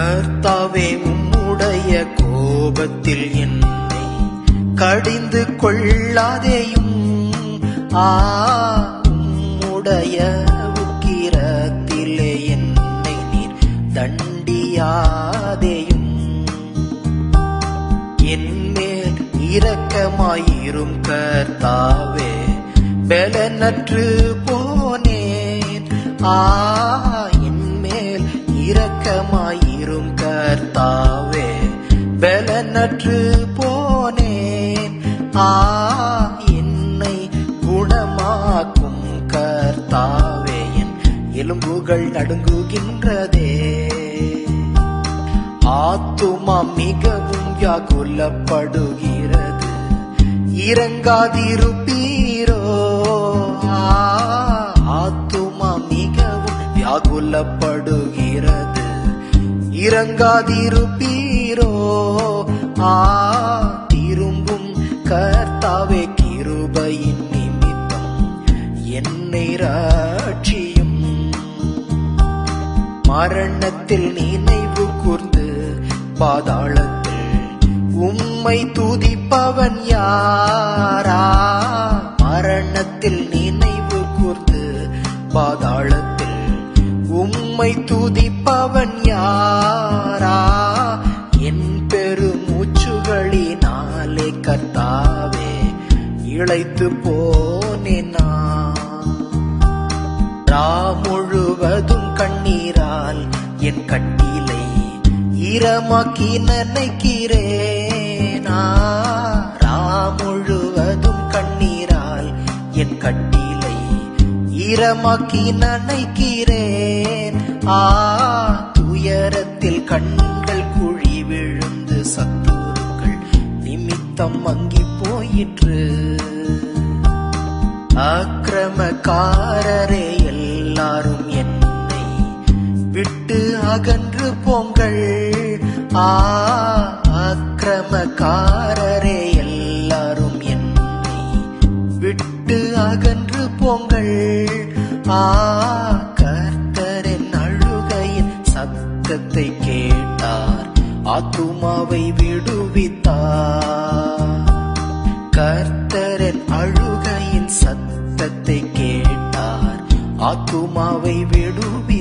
கர்த்தாவே உம்முடைய கோபத்தில் என்னை கடிந்து கொள்ளாதேயும். ஆ உம்முடைய உக்கிரத்திலே என்னை நீர் தண்டியாதேயும். என்மேல் இரக்கமாயிரும் கர்த்தாவே பலனற்று போனேன். ஆ பலனற்று போனேன். ஆ என்னை குணமாக்கும் கர்த்தாவேயன் எலும்புகள் நடுங்குகின்றதே. ஆத்துமா மிகவும் வியாகுலப்படுகிறது. இறங்காதிருப்பீரோ? ஆ, ஆத்துமா மிகவும் வியாகுலப்படுகிறது. இறங்காதிருப்பீரோ? ஆ திரும்பும் கர்த்தாவே கிருபையின் நிமித்தம் என்னை ராட்சியும் மரணத்தில் நினைவு கூர்ந்து பாதாளத்தில் உம்மை துதிப்பவன் யாரா? மரணத்தில் நினைவு கூர்ந்து பாதாளத்தில் உம்மை துதிப்பவன் யாரா? பெருமூச்சுகளினாலே கர்த்தாவே இழைத்து போனேன் ரா முழுவதும் கண்ணீரால் என் கட்டிலை ஈரமாக்கி நினைக்கிறேனா. ரா முழுவதும் கண்ணீரால் என் கட்டிலை ஈரமாக்கி நினைக்கிறேன். ஆ நிமித்தம் மங்கி போயிற்று. அக்கிரமக்காரரே எல்லாரும் என்னை விட்டு அகன்று போங்கள். ஆ அக்கிரமக்காரரே எல்லாரும் என்னை விட்டு அகன்று போங்கள். ஆ கர்த்தரின் அழுகையின் சத்தத்தை கேட்டார். ஆத்துமாவை விடுவித்தார். கர்த்தரன் அழுகையின் சத்தத்தை கேட்டார். ஆத்துமாவை விடுவி